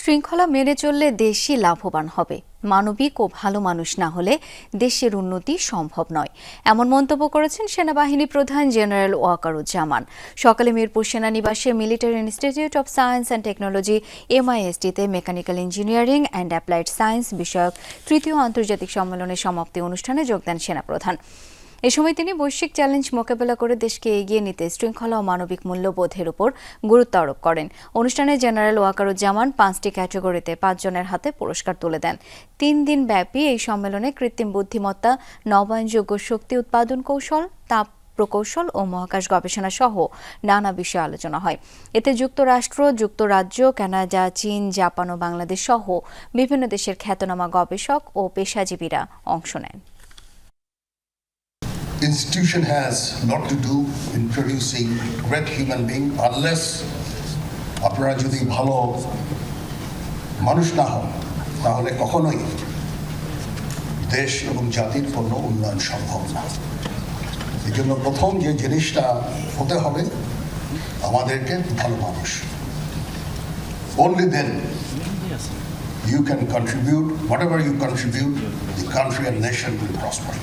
শৃঙ্খলা মেনে চললে দেশই লাভবান হবে। মানবিক ও ভালো মানুষ না হলে দেশের উন্নতি সম্ভব নয়। এমন মন্তব্য করেছেন সেনাবাহিনী প্রধান জেনারেল ওয়াকারুজ্জামান। সকালে মিরপুর সেনানিবাসে military institute of science and technology, এমআইএসটিতে mechanical engineering and applied science বিষয়ক তৃতীয় আন্তর্জাতিক সম্মেলনের সমাপ্তি অনুষ্ঠানে যোগ দেন সেনাপ্রধান। এ সময় তিনি বৈশ্বিক চ্যালেঞ্জ মোকাবেলা করে দেশকে এগিয়ে নিতে শৃঙ্খলা ও মানবিক মূল্যবোধের উপর গুরুত্ব আরোপ করেন। অনুষ্ঠানে জেনারেল ওয়াকারুজ্জামান পাঁচটি ক্যাটাগরিতে পাঁচজনের হাতে পুরস্কার তুলে দেন। তিন দিন ব্যাপী এই সম্মেলনে কৃত্রিম বুদ্ধিমত্তা, নবায়নযোগ্য শক্তি উৎপাদন কৌশল, তাপ প্রকৌশল ও মহাকাশ গবেষণা সহ নানা বিষয়ে আলোচনা হয়। এতে যুক্তরাষ্ট্র, যুক্তরাজ্য, কানাডা, চীন, জাপান ও বাংলাদেশ সহ বিভিন্ন দেশের খ্যাতনামা গবেষক ও পেশাজীবীরা অংশ নেন। Institution has lot to do in producing great human being unless আপনারা যদি ভালো মানুষ না হন তাহলে কখনোই দেশ এবং জাতির কোনো উন্নয়ন সম্ভব না এই জন্য প্রথম যে জিনিসটা হতে হবে আমাদেরকে ভালো মানুষ only then you can contribute whatever you contribute the country and nation will prosper